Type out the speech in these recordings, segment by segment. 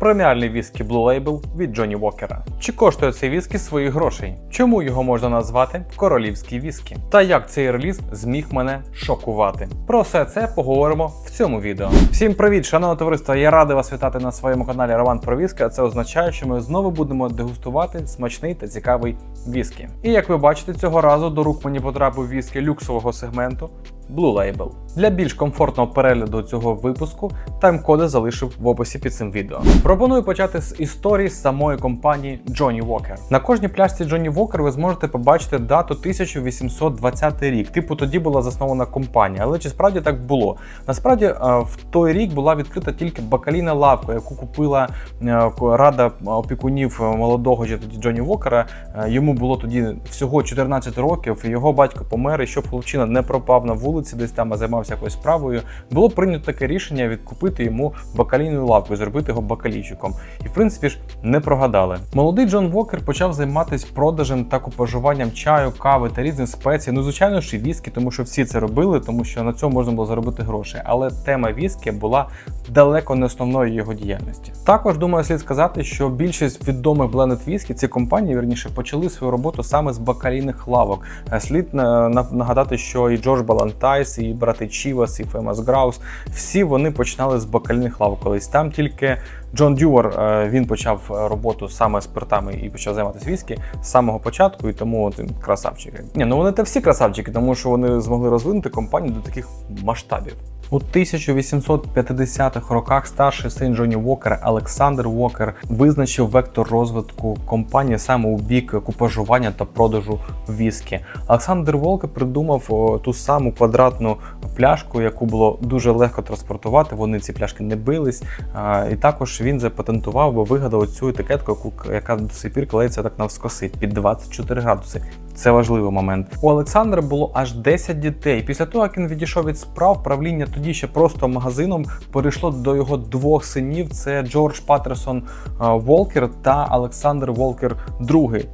преміальний віскі Blue Label від Джонні Вокера. Чи коштує цей віскі своїх грошей? Чому його можна назвати королівський віскі? Та як цей реліз зміг мене шокувати? Про все це поговоримо в цьому відео. Всім привіт, шановне товариство! Я радий вас вітати на своєму каналі Роман про віскі. а Це означає, що ми знову будемо дегустувати смачний та цікавий віскі. І як ви бачите, цього разу до рук мені потрапив віскі люксового сегменту Blue Label. Для більш комфортного перегляду цього випуску тайм-коди залишив в описі під цим відео. Пропоную почати з історії самої компанії Johnny Walker. На кожній пляшці Johnny Walker ви зможете побачити дату 1820 рік. Типу тоді була заснована компанія. Але чи справді так було? Насправді е, в той рік була відкрита тільки бакалійна лавка, яку купила е, рада опікунів молодого ще тоді Джонні Вокера. Е, Йому було тоді всього 14 років. Його батько помер, і щоб хлопчина не пропав на вулиці, десь там займався якоюсь справою. Було прийнято таке рішення відкупити йому бакалійну лавку і зробити його бакалійчиком. І в принципі ж не прогадали. Молодий Джон Вокер почав займатися продажем та купажуванням чаю, кави та різних спецій. Ну, звичайно ж, і віскі, тому що всі це робили, тому що на цьому можна було заробити гроші. Але тема віскі була далеко не основною його діяльності. Також думаю, слід сказати, що більшість відомих блендед віскі, ці компанії вірніше почали свою роботу саме з бакалійних лавок. Е, Слід е, нагадати, що і Джордж Балантайс, і брати Чівас, і Фемас Граус, всі вони починали з бакальних лав колись. Там тільки Джон Дювар е, він почав роботу саме спиртами і почав займатися віскі з самого початку, і тому він красавчики. Ні, ну вони та всі красавчики, тому що вони змогли розвинути компанію до таких масштабів. У 1850-х роках старший син Джонні Вокера Олександр Вокер визначив вектор розвитку компанії саме у бік купажування та продажу віскі. Олександр Волкер придумав ту саму квадратну пляшку, яку було дуже легко транспортувати. Вони ці пляшки не бились. І також він запатентував, бо вигадав цю етикетку, яка до сих пір клеїться так навскоси під 24 градуси. Це важливий момент. У Олександра було аж 10 дітей. Після того, як він відійшов від справ, правління тоді ще просто магазином перейшло до його двох синів: це Джордж Паттерсон е, Волкер та Олександр Волкер II.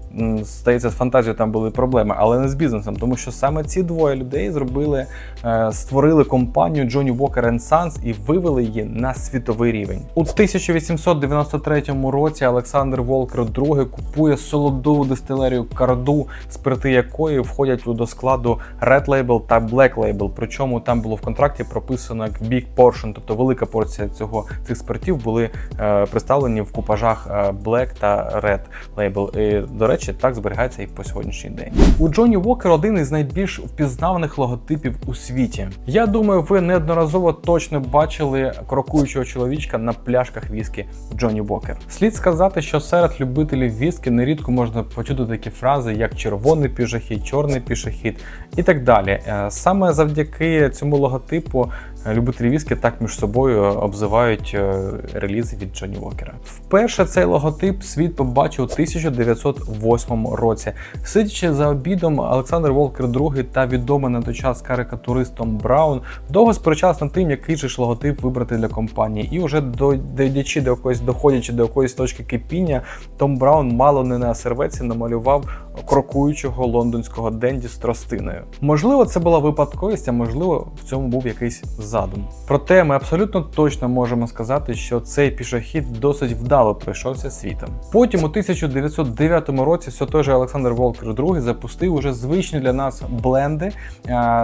Здається, з фантазією там були проблеми, але не з бізнесом, тому що саме ці двоє людей зробили, е, створили компанію Джонні Walker Sons і вивели її на світовий рівень. У 1893 році Олександр Волкер II купує солодову дистилерію Карду, спирти якої входять до складу Red Label та Black Label. Причому там було в контракті прописано як Big Portion, тобто велика порція цього цих спиртів були е, представлені в купажах е, Black та Red Label. І, до речі, так зберігається і по сьогоднішній день. У Джонні Вокер один із найбільш впізнаваних логотипів у світі. Я думаю, ви неодноразово точно бачили крокуючого чоловічка на пляшках віскі Джонні Вокер. Слід сказати, що серед любителів віскі нерідко можна почути такі фрази, як червоний пішохід, чорний пішохід і так далі. Е, Саме завдяки цьому логотипу любителі віскі так між собою обзивають е, релізи від Джонні Вокера. Вперше цей логотип світ побачив у 1908 році. Сидячи за обідом, Олександр Волкер II та відомий на той час карикатуристом Браун довго сперечався над тим, який же ж логотип вибрати для компанії. І вже дойдячи до якоїсь, доходячи до якоїсь точки кипіння, Том Браун мало не на серветці намалював крокуючого лондонського денді з тростиною. Можливо, це була випадковість, а можливо, в цьому був якийсь задум. Проте ми абсолютно точно можемо сказати, що цей пішохід досить вдало пройшовся світом. Потім, у 1909 році, все той же Олександр Волкер II запустив уже звичні для нас бленди.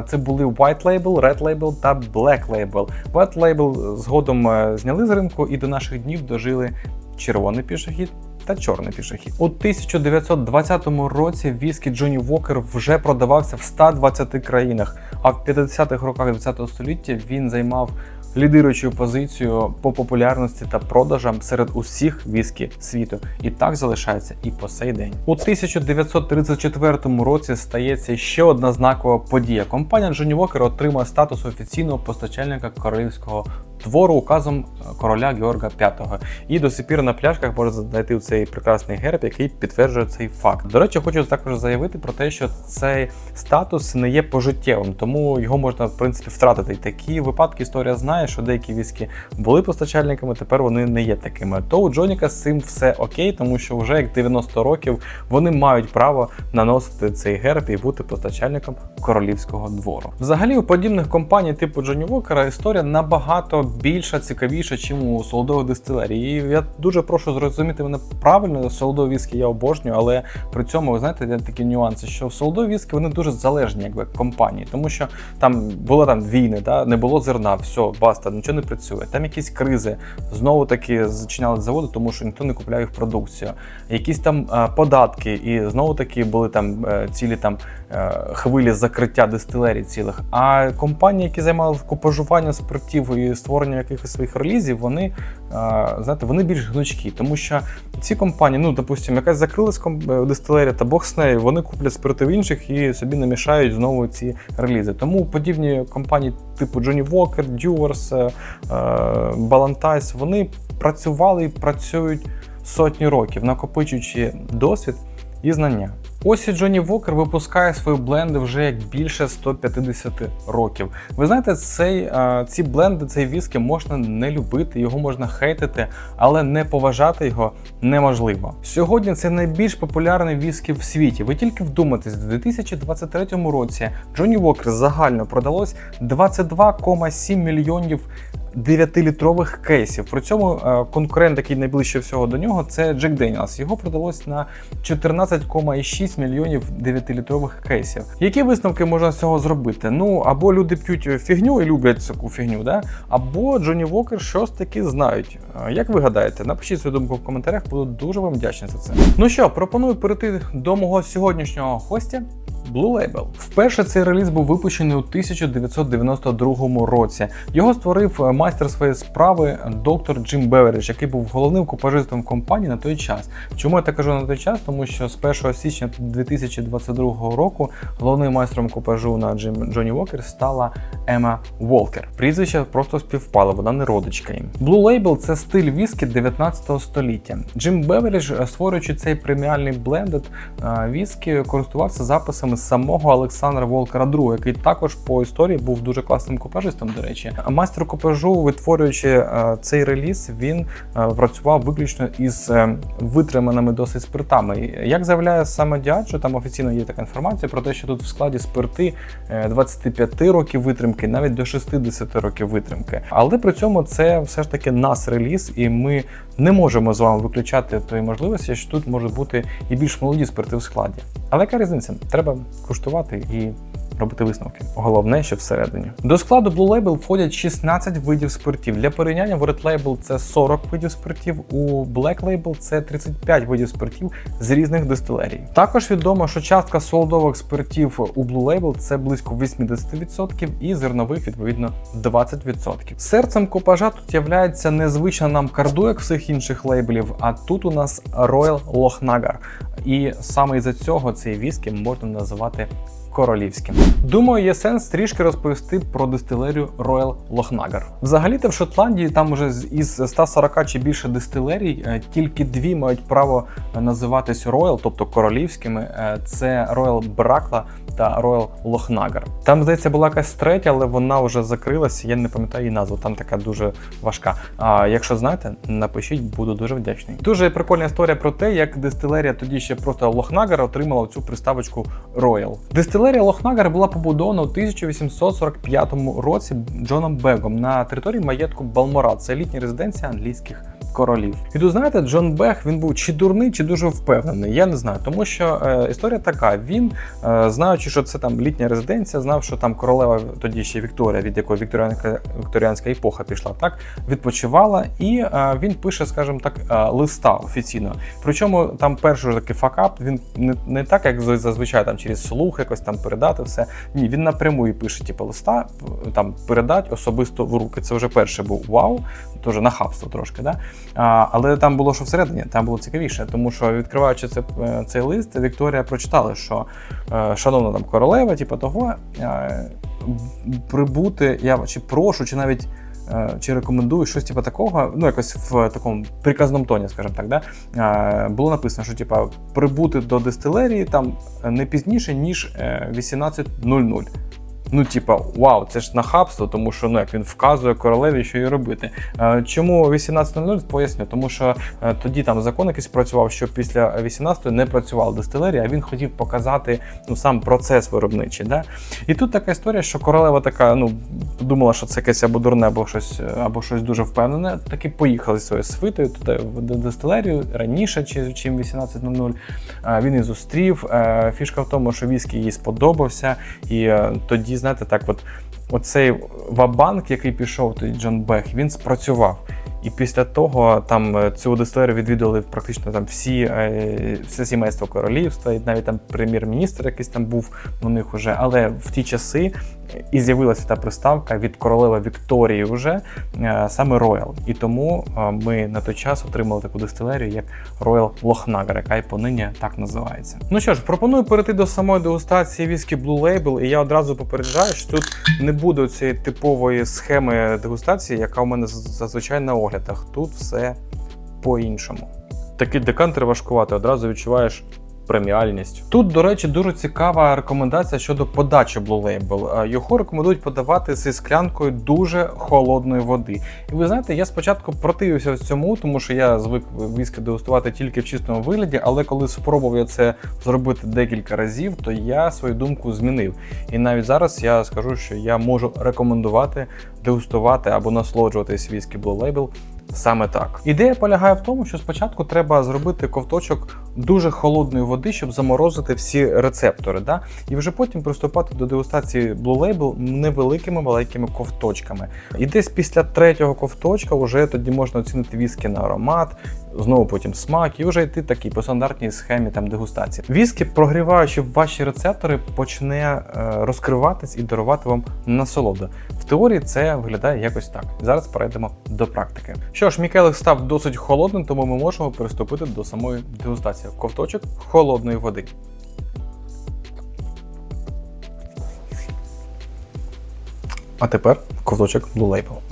Це були White Label, Red Label та Black Label. White Label згодом е, зняли з ринку і до наших днів дожили червоний пішохід та чорний пішохід. У 1920 році віскі Джонні Вокер вже продавався в 120 країнах, а в 50-х роках ХХ століття він займав лідируючу позицію по популярності та продажам серед усіх віскі світу. І так залишається і по сей день. У 1934 році стається ще одна знакова подія. Компанія Джонні Вокер отримує статус офіційного постачальника королівського твору указом короля Георга V. І до сих пір на пляшках можна знайти цей прекрасний герб, який підтверджує цей факт. До речі, хочу також заявити про те, що цей статус не є пожиттєвим, тому його можна в принципі втратити. І такі випадки історія знає, що деякі віскі були постачальниками, тепер вони не є такими. То у Джоніка з цим все окей, тому що вже як 90 років вони мають право наносити цей герб і бути постачальником королівського двору. Взагалі, у подібних компаній типу Джоні Вокера історія набагато більша, цікавіша, чим у солодових дистилерій. І я дуже прошу зрозуміти мене правильно. Солодові віскі я обожнюю, але при цьому ви знаєте, є такі нюанси, що солодові віскі вони дуже залежні, якби компанії, тому що там були там війни, да? не було зерна, все, баста, нічого не працює. Там якісь кризи знову таки зачиняли заводи, тому що ніхто не купляє їх продукцію. Якісь там е, податки, і знову таки були там е, цілі там хвилі закриття дистилерій цілих. А компанії, які займалися купажуванням спиртів і створенням якихось своїх релізів, вони е, знаєте, вони більш гнучкі, тому що ці компанії, ну допустимо, якась закрилась е, дистилерія та Бог з нею, вони куплять спирти в інших і собі намішають знову ці релізи. Тому подібні компанії типу Johnny Walker, Dewars, е, е, вони працювали і працюють сотні років, накопичуючи досвід і знання. Ось і Джонні Вокер випускає свої бленди вже як більше 150 років. Ви знаєте, цей, ці бленди, цей віскі можна не любити, його можна хейтити, але не поважати його неможливо. Сьогодні це найбільш популярний віскі в світі. Ви тільки вдумайтесь, в 2023 році Джонні Вокер загально продалось 22,7 мільйонів 9-літрових кейсів. При цьому е, конкурент, який найближче всього до нього, це Джек Деніелс. Його продалось на 14,6 мільйонів 9-літрових кейсів. Які висновки можна з цього зробити? Ну або люди п'ють фігню і люблять таку фігню, да? або Джонні Вокер щось таки знають. Е, Як ви гадаєте? Напишіть свою думку в коментарях, буду дуже вам вдячний за це. Ну що, пропоную перейти до мого сьогоднішнього гостя. Blue Label. Вперше цей реліз був випущений у 1992 році. Його створив е, майстер своєї справи доктор Джим Беверідж, який був головним купажистом компанії на той час. Чому я так кажу на той час? Тому що з 1 січня 2022 року головним майстром купажу на Джим Джонні Уокер стала Ема Волкер. Прізвище просто співпало, вона не родичка їм. Blue Label – це стиль віскі 19 століття. Джим Беверідж, е, створюючи цей преміальний блендед віскі, користувався записами самого Олександра Волкера II, який також по історії був дуже класним купажистом. До речі, майстер купажу, витворюючи е, цей реліз, він е, працював виключно із е, витриманими досить спиртами. Як заявляє саме Діаджо, там офіційно є така інформація про те, що тут в складі спирти е, 25 років витримки, навіть до 60 років витримки. Але при цьому це все ж таки нас реліз, і ми не можемо з вами виключати тої можливості, що тут можуть бути і більш молоді спирти в складі. Але яка різниця? Треба куштувати і робити висновки. Головне, що всередині. До складу Blue Label входять 16 видів спиртів. Для порівняння в Red Label це 40 видів спиртів, у Black Label це 35 видів спиртів з різних дистилерій. Також відомо, що частка солодових спиртів у Blue Label це близько 80% і зернових відповідно 20%. Серцем купажа тут являється незвична нам карду, як всіх інших лейблів, а тут у нас Royal Lochnagar. І саме із-за цього цей віскі можна називати королівським. Думаю, є сенс трішки розповісти про дистилерію Royal Lochnagar. Взагалі-то в Шотландії там уже із 140 чи більше дистилерій е, тільки дві мають право називатись Royal, тобто королівськими. Е, Це Royal Бракла та Royal Lochnagar. Там, здається, була якась третя, але вона вже закрилася. Я не пам'ятаю її назву. Там така дуже важка. А якщо знаєте, напишіть, буду дуже вдячний. Дуже прикольна історія про те, як дистилерія тоді ще просто Лохнагар отримала цю приставочку Royal. Дистилерія Лохнагар була побудована у 1845 році Джоном Бегом на території маєтку Балмора. Це літня резиденція англійських королів. І тут знаєте, Джон Бех він був чи дурний, чи дуже впевнений. Я не знаю, тому що е, історія така: він, е, знаючи, що це там літня резиденція, знав, що там королева тоді ще Вікторія, від якої вікторіанська вікторіанська епоха пішла, так відпочивала, і е, він пише, скажімо так, е, листа офіційно. Причому там перший такий факап, він не, не так, як зазвичай там через слух якось там передати все. Ні, він напряму і пише, типу, листа, там передать особисто в руки. Це вже перше був вау, теж нахабство трошки, да? Але там було що всередині, там було цікавіше, тому що відкриваючи це, е, цей лист, Вікторія прочитала, що е, шановна там королева, типу того, е, прибути, я чи прошу, чи навіть. Чи рекомендую щось типу такого, ну якось в такому приказному тоні, скажімо так, да? було написано, що типу, прибути до дистилерії там не пізніше, ніж е, 18.00. Ну, типа, вау, це ж нахабство, тому що ну як він вказує королеві, що їй робити. Е, Чому 18.00? Поясню, тому що е, тоді там закон якийсь працював, що після 18 не працювала дистилерія, а він хотів показати ну сам процес виробничий. Да? І тут така історія, що королева така, ну думала, що це якесь або дурне, або щось, або щось дуже впевнене. Таки поїхали зі своєю свитою туди в дистилерію раніше, чи чим 18.00. Е, Він її зустрів. Е, Фішка в тому, що віскі їй сподобався, і е, тоді, знаєте, так, от оцей вабанк, який пішов тоді Джон Бех, він спрацював. І після того там е, цю дистилерію відвідували практично там всі е, все сімейство королівства, і навіть там прем'єр-міністр якийсь там був у них уже. Але в ті часи і з'явилася та приставка від королеви Вікторії вже е, саме Роял. І тому е, ми на той час отримали таку дистилерію, як Royal Лохнагер, яка й понині так називається. Ну що ж, пропоную перейти до самої дегустації віскі Blue Label, і я одразу попереджаю, що тут не буде цієї типової схеми дегустації, яка у мене зазвичай на оглядах. Тут все по-іншому. Такий декантер важкувати, одразу відчуваєш преміальність. Тут, до речі, дуже цікава рекомендація щодо подачі Blue Label. Е, Його рекомендують подавати зі склянкою дуже холодної води. І ви знаєте, я спочатку противився цьому, тому що я звик віскі дегустувати тільки в чистому вигляді, але коли спробував я це зробити декілька разів, то я свою думку змінив. І навіть зараз я скажу, що я можу рекомендувати дегустувати або насолоджуватись віскі Blue Label Саме так. Ідея полягає в тому, що спочатку треба зробити ковточок дуже холодної води, щоб заморозити всі рецептори, да? і вже потім приступати до дегустації Blue Label невеликими маленькими ковточками. І десь після третього ковточка вже тоді можна оцінити віскі на аромат, знову потім смак, і вже йти такий по стандартній схемі там дегустації. Віскі, прогріваючи ваші рецептори, почне е, розкриватись і дарувати вам насолоду. В теорії це виглядає якось так. Зараз перейдемо до практики. Що ж, Мікелик став досить холодним, тому ми можемо приступити до самої дегустації. Ковточок холодної води. А тепер ковточок Blue Label.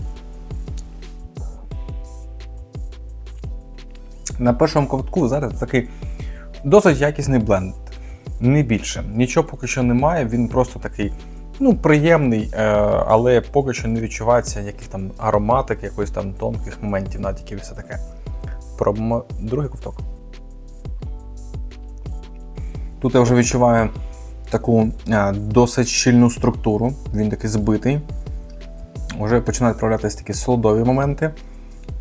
На першому ковтку зараз такий досить якісний бленд. Не більше. Нічого поки що немає, він просто такий ну, приємний, е, але поки що не відчувається яких там ароматик, якоїсь там тонких моментів, натяків і все таке. Пробуємо другий ковток. Тут я вже відчуваю таку е, досить щільну структуру, він такий збитий. Вже починають проявлятися такі солодові моменти.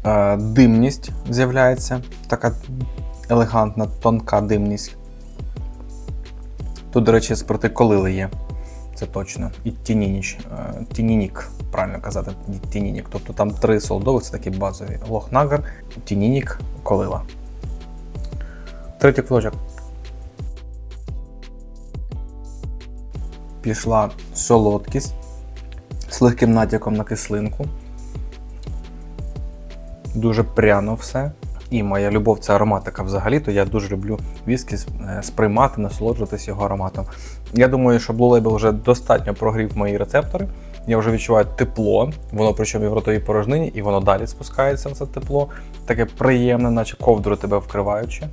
Е, Димність з'являється, така елегантна, тонка димність. Тут, до речі, спротиколили є. Це точно. І тінініч, е, тінінік, правильно казати, тінінік. Тобто там три солодових, це такі базові. Лохнагер, тінінік, колила. Третій квиточок. Пішла солодкість з легким натяком на кислинку. Дуже пряно все. І моя любов це ароматика взагалі, то я дуже люблю віскі е, сприймати, насолоджуватись його ароматом. Я думаю, що Blue Label вже достатньо прогрів мої рецептори. Я вже відчуваю тепло, воно причому і в ротовій порожнині, і воно далі спускається на це тепло. Таке приємне, наче ковдру тебе вкриваючи.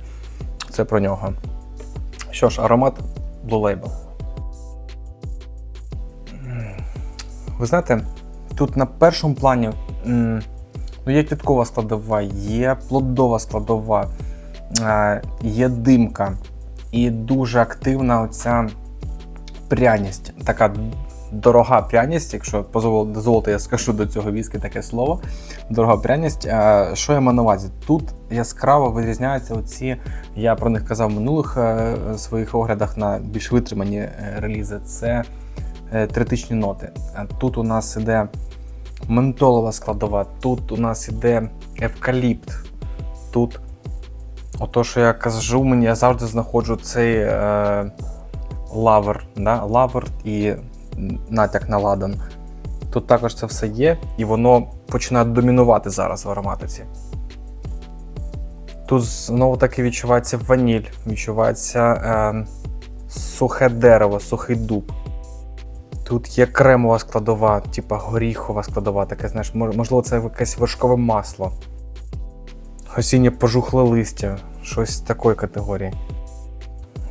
Це про нього. Що ж, аромат Blue Label. Ви знаєте, тут на першому плані. Ну, є квіткова складова, є плодова складова, е, є димка і дуже активна оця пряність, така дорога пряність, якщо дозволите, я скажу до цього віскі таке слово. Дорога пряність. Е, Що я маю на увазі? Тут яскраво вирізняються оці, я про них казав в минулих е, своїх оглядах на більш витримані релізи. Це третичні ноти. Тут у нас іде ментолова складова, тут у нас іде евкаліпт. Тут, ото, що я кажу, мені я завжди знаходжу цей е, лавр, да? лавр і натяк на ладан. Тут також це все є, і воно починає домінувати зараз в ароматиці. Тут знову таки відчувається ваніль, відчувається е, сухе дерево, сухий дуб. Тут є кремова складова, типа горіхова складова, таке, знаєш, можливо, це якесь вершкове масло. Осіннє пожухле листя, щось з такої категорії.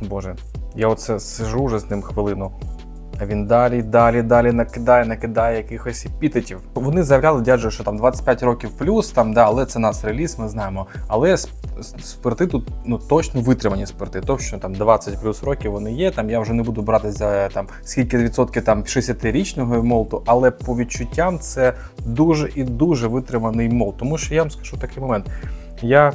Боже, я оце сижу вже з ним хвилину. А він далі, далі, далі накидає, накидає якихось епітетів. Вони заявляли дяджу, що там 25 років плюс, там да, але це нас реліз, ми знаємо. Але спирти тут ну точно витримані спирти. Точно там 20 плюс років вони є. Там я вже не буду брати за там скільки відсотків там 60-річного молоту, але по відчуттям це дуже і дуже витриманий молот. Тому що я вам скажу такий момент. Я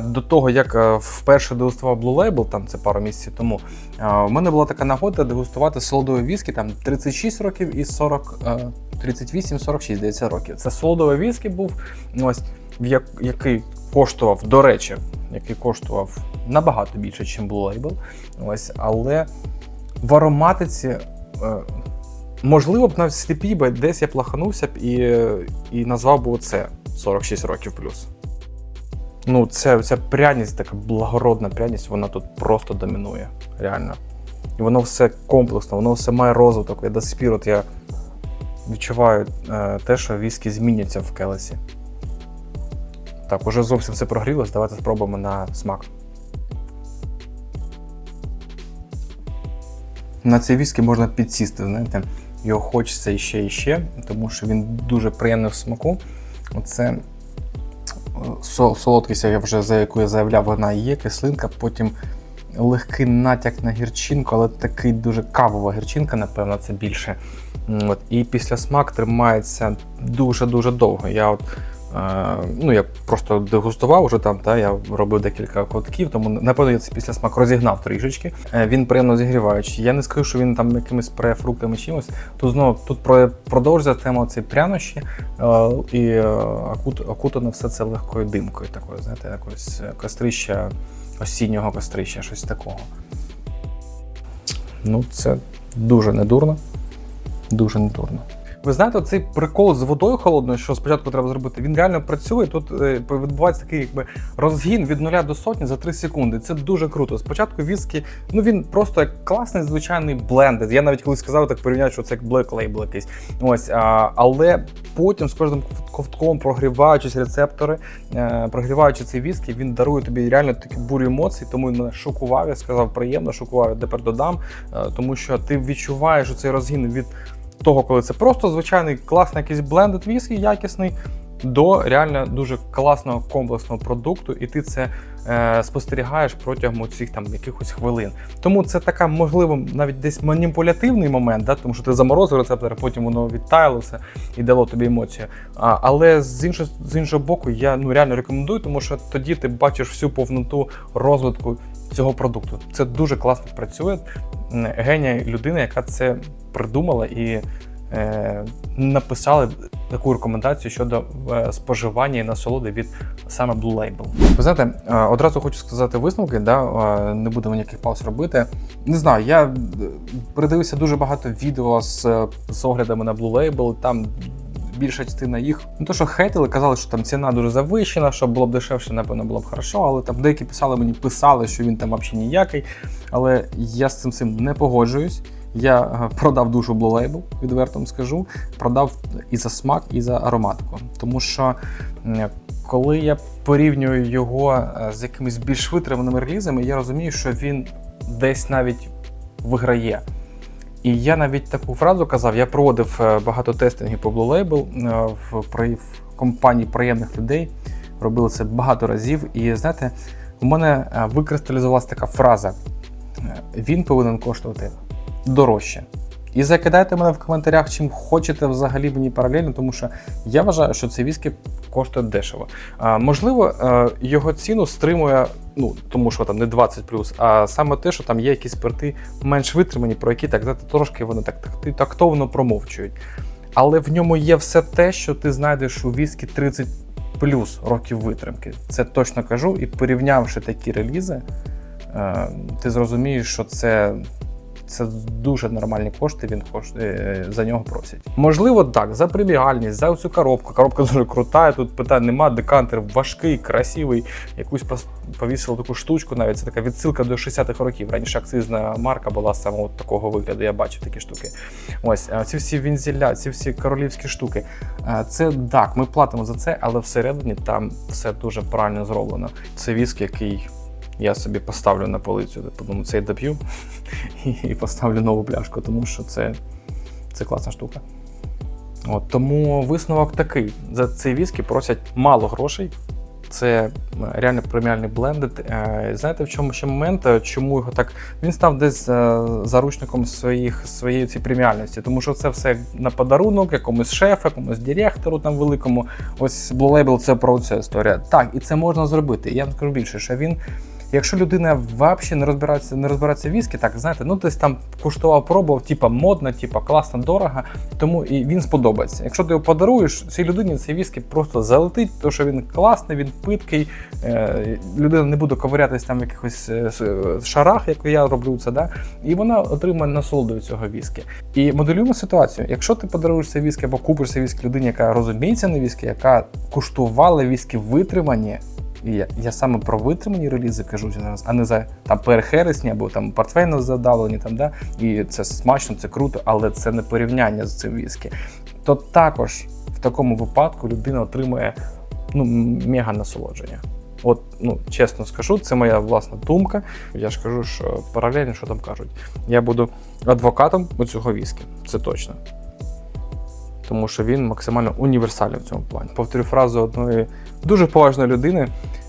до того, як е, вперше дегустував Blue Label, там це пару місяців тому, е, в мене була така нагода дегустувати солодові віскі, там 36 років і 40, е, 38-46, здається, років. Це солодовий віскі був, ось, який коштував, до речі, який коштував набагато більше, ніж Blue Label. Ось, але в ароматиці. е, Можливо б навіть сліпій би десь я плаханувся б і, і назвав би оце 46 років плюс. Ну, це, ця пряність, така благородна пряність, вона тут просто домінує. Реально. І воно все комплексно, воно все має розвиток. Я до сих пір от я відчуваю е, те, що віскі зміняться в келесі. Так, уже зовсім все прогрілось. Давайте спробуємо на смак. На цей віскі можна підсісти, знаєте, його хочеться іще і ще, тому що він дуже приємний в смаку. Оце солодкість, я вже за яку я заявляв, вона є, кислинка, потім легкий натяк на гірчинку, але такий дуже кавова гірчинка, напевно, це більше. От, і після смак тримається дуже-дуже довго. Я от ну, я просто дегустував вже там, та, я робив декілька котків, тому напевно я це після смак розігнав трішечки. Е, Він приємно зігріваючий. Я не скажу, що він там якимись префруктами чимось. Тут знову тут про- продовжується тема цієї прянощі е, і е, окут- окутано все це легкою димкою, такою, знаєте, якось кострища, осіннього кострища, щось такого. Ну, це дуже недурно. Дуже недурно. Ви знаєте, цей прикол з водою холодною, що спочатку треба зробити, він реально працює. Тут е, відбувається такий якби розгін від нуля до сотні за 3 секунди. Це дуже круто. Спочатку віскі, ну він просто як класний звичайний блендед. Я навіть колись сказав, так порівняв, що це як Black Label якийсь. Ось, а, але потім з кожним ковтком прогріваючись рецептори, е, прогріваючи цей віскі, він дарує тобі реально такі бурю емоцій, тому він мене шокував. Я сказав, приємно, шокував, я тепер додам, е, тому що ти відчуваєш цей розгін від того, коли це просто звичайний класний якийсь блендед віскі, якісний, до реально дуже класного комплексного продукту, і ти це е, спостерігаєш протягом цих там якихось хвилин. Тому це така, можливо, навіть десь маніпулятивний момент, да? тому що ти заморозив рецептори, потім воно відтаяло все і дало тобі емоцію. А, але з іншого, з іншого боку, я ну реально рекомендую, тому що тоді ти бачиш всю повноту розвитку цього продукту. Це дуже класно працює. Генія людина, яка це придумала і е, написали таку рекомендацію щодо е, споживання і насолоди від саме Blue Label. Ви знаєте, е, одразу хочу сказати висновки, да, е, не будемо ніяких пауз робити. Не знаю, я передивився дуже багато відео з, з оглядами на Blue Label, там більша частина їх не то, що хейтили, казали, що там ціна дуже завищена, що було б дешевше, напевно, було б хорошо. Але там деякі писали мені, писали, що він там взагалі ніякий. Але я з цим всім не погоджуюсь. Я е, продав душу Blue Label, відверто вам скажу. Продав і за смак, і за ароматику. Тому що коли я порівнюю його е, з якимись більш витриманими релізами, я розумію, що він десь навіть виграє. І я навіть таку фразу казав: я проводив е, багато тестингів по Blue Label е, в, компанії приємних людей. Робили це багато разів. І знаєте, у мене е, викристалізувалася така фраза: він повинен коштувати дорожче. І закидайте мене в коментарях, чим хочете взагалі мені паралельно, тому що я вважаю, що цей віскі коштує дешево. А, можливо, е, його ціну стримує, ну тому що там не 20 а саме те, що там є якісь спирти менш витримані, про які так знаєте, трошки вони так, так тактовно промовчують. Але в ньому є все те, що ти знайдеш у віскі 30 плюс років витримки. Це точно кажу. І порівнявши такі релізи, е, ти зрозумієш, що це. Це дуже нормальні кошти, він коштує за нього просять. Можливо, так, за преміальність, за цю коробку. Коробка дуже крута, тут питань нема. Декантер важкий, красивий. Якусь повісили таку штучку, навіть це така відсилка до 60-х років. Раніше акцизна марка була саме от такого вигляду. Я бачив такі штуки. Ось ці всі вінзіля, ці всі королівські штуки. Це так, ми платимо за це, але всередині там все дуже правильно зроблено. Це віск, який Я собі поставлю на полицю, подумаю, цей доп'ю і поставлю нову пляшку, тому що це, це класна штука. От, тому висновок такий: за цей віскі просять мало грошей. Це е, реально преміальний блендед. Е, Знаєте, в чому ще момент? Е, Чому його так? Він став десь заручником своїх своєї цієї преміальності, тому що це все на подарунок, якомусь шефу, якомусь директору там великому. Ось Blue Label це про цю історія. Так, і це можна зробити. Я вам скажу більше, що він. Якщо людина взагалі не розбирається, не розбирається віскі, так знаєте, ну десь там куштував, пробував, типа модно, типа класно, дорого, тому і він сподобається. Якщо ти його подаруєш, цій людині цей віскі просто залетить, тому що він класний, він питкий, е, людина не буде ковирятись там в якихось е, е, шарах, як я роблю це, да? і вона отримає насолоду від цього віскі. І моделюємо ситуацію. Якщо ти подаруєш цей віскі або купиш цей віскі людині, яка розуміється на віскі, яка куштувала віскі витримані. Я, я саме про витримані релізи кажу зараз, а не за там перехересні або там портфейно задавлені, там, да? і це смачно, це круто, але це не порівняння з цим віскі. То також в такому випадку людина отримує ну, мега насолодження. От, ну, чесно скажу, це моя власна думка. Я ж кажу, що паралельно, що там кажуть. Я буду адвокатом у цього віскі, це точно. Тому що він максимально універсальний в цьому плані. Повторю фразу одної дуже поважної людини,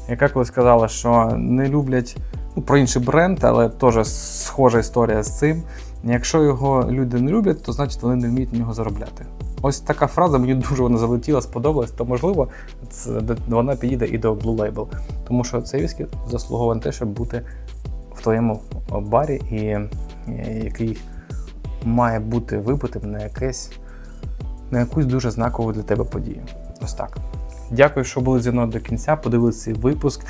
яка колись сказала, що не люблять ну, про інший бренд, але теж схожа історія з цим. Якщо його люди не люблять, то значить вони не вміють на нього заробляти. Ось така фраза мені дуже вона залетіла, сподобалась, то можливо це, вона підійде і до Blue Label. Тому що цей віскі заслуговує на те, щоб бути в твоєму барі, і, і який має бути випитим на якесь на якусь дуже знакову для тебе подію. Ось так. Дякую, що були зі мною до кінця. Подивилися цей випуск.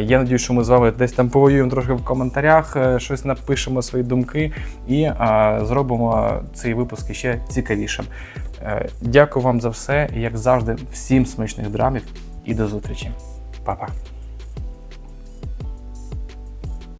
Я надію, що ми з вами десь там повоюємо трошки в коментарях, е, щось напишемо свої думки і зробимо цей випуск ще цікавішим. Е, Дякую вам за все. Як завжди, всім смачних драмів і до зустрічі. Па-па.